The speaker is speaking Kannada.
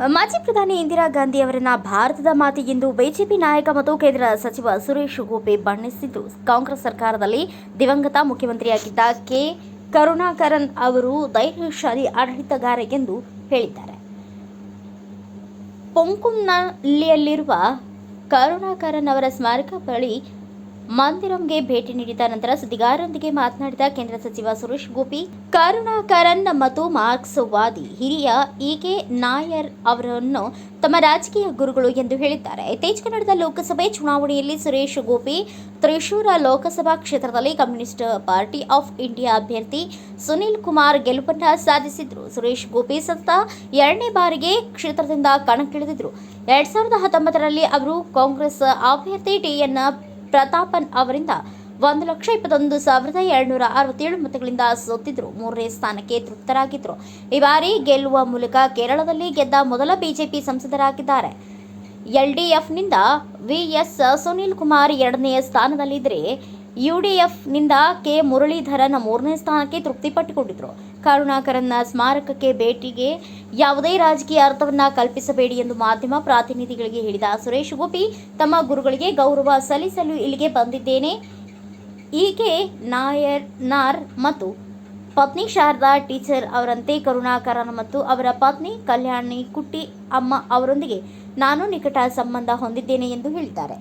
ಮಾಜಿ ಪ್ರಧಾನಿ ಇಂದಿರಾ ಗಾಂಧಿ ಅವರನ್ನ ಭಾರತದ ಎಂದು ಬಿಜೆಪಿ ನಾಯಕ ಮತ್ತು ಕೇಂದ್ರ ಸಚಿವ ಸುರೇಶ್ ಗೋಪಿ ಬಣ್ಣಿಸಿದ್ದು. ಕಾಂಗ್ರೆಸ್ ಸರ್ಕಾರದಲ್ಲಿ ದಿವಂಗತ ಮುಖ್ಯಮಂತ್ರಿಯಾಗಿದ್ದ ಕೆ. ಕರುಣಾಕರನ್ ಅವರು ಧೈರ್ಯಶಾಲಿ ಆಡಳಿತಗಾರ ಎಂದು ಹೇಳಿದ್ದಾರೆ. ಪೊಂಕುಂನಲ್ಲಿಯಲ್ಲಿರುವ ಕರುಣಾಕರನ್ ಅವರ ಸ್ಮಾರಕ ಬಳಿ ಮಂದಿರಂಗೆ ಭೇಟಿ ನೀಡಿದ ನಂತರ ಸುದ್ದಿಗಾರರೊಂದಿಗೆ ಮಾತನಾಡಿದ ಕೇಂದ್ರ ಸಚಿವ ಸುರೇಶ್ ಗೋಪಿ, ಕರುಣಾಕರನ್ ಮತ್ತು ಮಾರ್ಕ್ಸ್ವಾದಿ ಹಿರಿಯ ಇಕೆ ನಾಯರ್ ಅವರನ್ನು ತಮ್ಮ ರಾಜಕೀಯ ಗುರುಗಳು ಎಂದು ಹೇಳಿದ್ದಾರೆ. ಇತ್ತೀಚೆಗೆ ನಡೆದ ಲೋಕಸಭೆ ಚುನಾವಣೆಯಲ್ಲಿ ಸುರೇಶ್ ಗೋಪಿ ತ್ರಿಶೂರ ಲೋಕಸಭಾ ಕ್ಷೇತ್ರದಲ್ಲಿ ಕಮ್ಯುನಿಸ್ಟ್ ಪಾರ್ಟಿ ಆಫ್ ಇಂಡಿಯಾ ಅಭ್ಯರ್ಥಿ ಸುನಿಲ್ ಕುಮಾರ್ ಗೆಲುವನ್ನ ಸಾಧಿಸಿದ್ರು. ಸುರೇಶ್ ಗೋಪಿ ಸತತ ಎರಡನೇ ಬಾರಿಗೆ ಕ್ಷೇತ್ರದಿಂದ ಕಣಕ್ಕಿಳಿದಿದ್ರು. ಎರಡ್ ಸಾವಿರದ ಹತ್ತೊಂಬತ್ತರಲ್ಲಿ ಅವರು ಕಾಂಗ್ರೆಸ್ ಅಭ್ಯರ್ಥಿ ಟಿಎನ್ ಪ್ರತಾಪನ್ ಅವರಿಂದ ಒಂದು ಲಕ್ಷ ಇಪ್ಪತ್ತೊಂದು ಸಾವಿರದ ಎರಡುನೂರ ಅರವತ್ತೇಳು ಮತಗಳಿಂದ ಸೋತಿದ್ರು. ಮೂರನೇ ಸ್ಥಾನಕ್ಕೆ ತೃಪ್ತರಾಗಿದ್ದರು ಈ ಬಾರಿ ಗೆಲ್ಲುವ ಮೂಲಕ ಕೇರಳದಲ್ಲಿ ಗೆದ್ದ ಮೊದಲ ಬಿಜೆಪಿ ಸಂಸದರಾಗಿದ್ದಾರೆ. ಎಲ್ಡಿಎಫ್ನಿಂದ ವಿಎಸ್ ಸುನೀಲ್ ಕುಮಾರ್ ಎರಡನೆಯ ಸ್ಥಾನದಲ್ಲಿದ್ದರೆ ಯುಡಿಎಫ್ನಿಂದ ಕೆ. ಮುರಳೀಧರನ್ ಮೂರನೇ ಸ್ಥಾನಕ್ಕೆ ತೃಪ್ತಿಪಟ್ಟುಕೊಂಡಿದ್ರು. ಕರುಣಾಕರನ್ನ ಸ್ಮಾರಕಕ್ಕೆ ಭೇಟಿಗೆ ಯಾವುದೇ ರಾಜಕೀಯ ಅರ್ಥವನ್ನ ಕಲ್ಪಿಸಬೇಡಿ ಎಂದು ಮಾಧ್ಯಮ ಪ್ರಾತಿನಿಧಿಗಳಿಗೆ ಹೇಳಿದ ಸುರೇಶ್ ಗೋಪಿ, ತಮ್ಮ ಗುರುಗಳಿಗೆ ಗೌರವ ಸಲ್ಲಿಸಲು ಇಲ್ಲಿಗೆ ಬಂದಿದ್ದೇನೆ. ಈಕೆ ನಾಯರ್, ನಾರ್ ಮತ್ತು ಪತ್ನಿ ಶಾರದಾ ಟೀಚರ್ ಅವರಂತೆ ಕರುಣಾಕರನ್ ಮತ್ತು ಅವರ ಪತ್ನಿ ಕಲ್ಯಾಣಿ ಕುಟ್ಟಿ ಅಮ್ಮ ಅವರೊಂದಿಗೆ ನಾನು ನಿಕಟ ಸಂಬಂಧ ಹೊಂದಿದ್ದೇನೆ ಎಂದು ಹೇಳಿದ್ದಾರೆ.